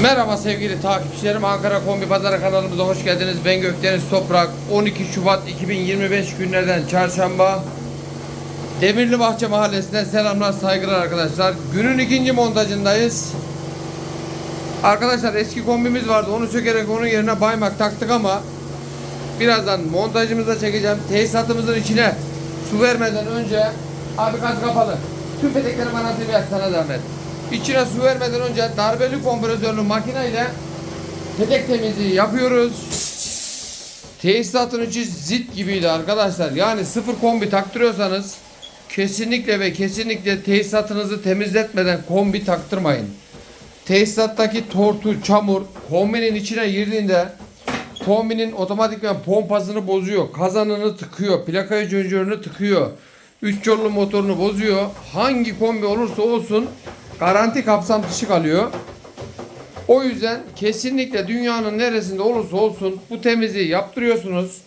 Merhaba sevgili takipçilerim. Ankara Kombi Pazarı kanalımıza hoş geldiniz. Ben Gökdeniz Toprak. 12 Şubat 2025 günlerden çarşamba. Demirli Bahçe Mahallesi'nden selamlar, saygılar arkadaşlar. Günün ikinci montajındayız. Arkadaşlar eski kombimiz vardı. Onu sökerek onun yerine baymak taktık ama birazdan montajımızda çekeceğim. Tesisatımızın içine su vermeden önce abi gaz kapalı. Tüm petekleri bana bir sana zahmet. İçine su vermeden önce darbeli kompresörlü makineyle petek temizliği yapıyoruz. Tesisatın içi zit gibiydi arkadaşlar. Yani sıfır kombi taktırıyorsanız kesinlikle ve kesinlikle tesisatınızı temizletmeden kombi taktırmayın. Tesisattaki tortu, çamur kombinin içine girdiğinde kombinin otomatikman pompasını bozuyor. Kazanını tıkıyor. Plakayı cöncörünü tıkıyor. Üç yollu motorunu bozuyor. Hangi kombi olursa olsun garanti kapsam dışı kalıyor. O yüzden kesinlikle dünyanın neresinde olursa olsun bu temizliği yaptırıyorsunuz.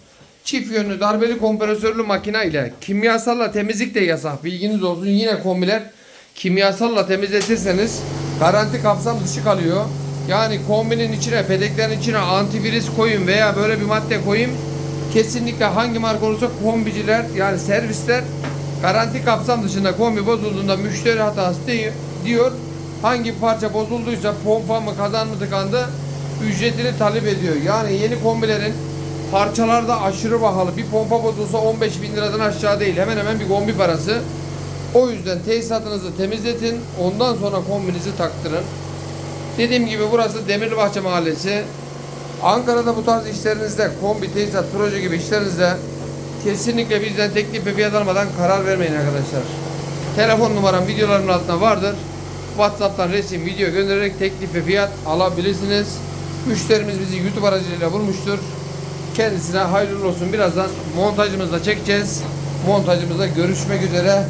Çift yönlü darbeli kompresörlü makine ile kimyasalla temizlik de yasak. Bilginiz olsun yine kombiler kimyasalla temizletirseniz garanti kapsam dışı kalıyor. Yani kombinin içine, pedeklerin içine antivirüs koyun veya böyle bir madde koyayım. Kesinlikle hangi marka olursa kombiciler yani servisler garanti kapsam dışında kombi bozulduğunda müşteri hatası değil, diyor. Hangi parça bozulduysa pompa mı kazan mı tıkandı ücretini talep ediyor. Yani yeni kombilerin parçalarda aşırı pahalı. Bir pompa bozulsa 15 bin liradan aşağı değil. Hemen hemen bir kombi parası. O yüzden tesisatınızı temizletin. Ondan sonra kombinizi taktırın. Dediğim gibi burası Demirlibahçe Mahallesi. Ankara'da bu tarz işlerinizde kombi, tesisat, proje gibi işlerinizde kesinlikle bizden teklif ve fiyat almadan karar vermeyin arkadaşlar. Telefon numaram videoların altında vardır. WhatsApp'tan resim, video göndererek teklif ve fiyat alabilirsiniz. Müşterimiz bizi YouTube aracılığıyla bulmuştur. Kendisine hayırlı olsun. Birazdan montajımızda çekeceğiz. Montajımızda görüşmek üzere.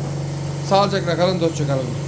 Sağlıcakla kalın, dostça kalın.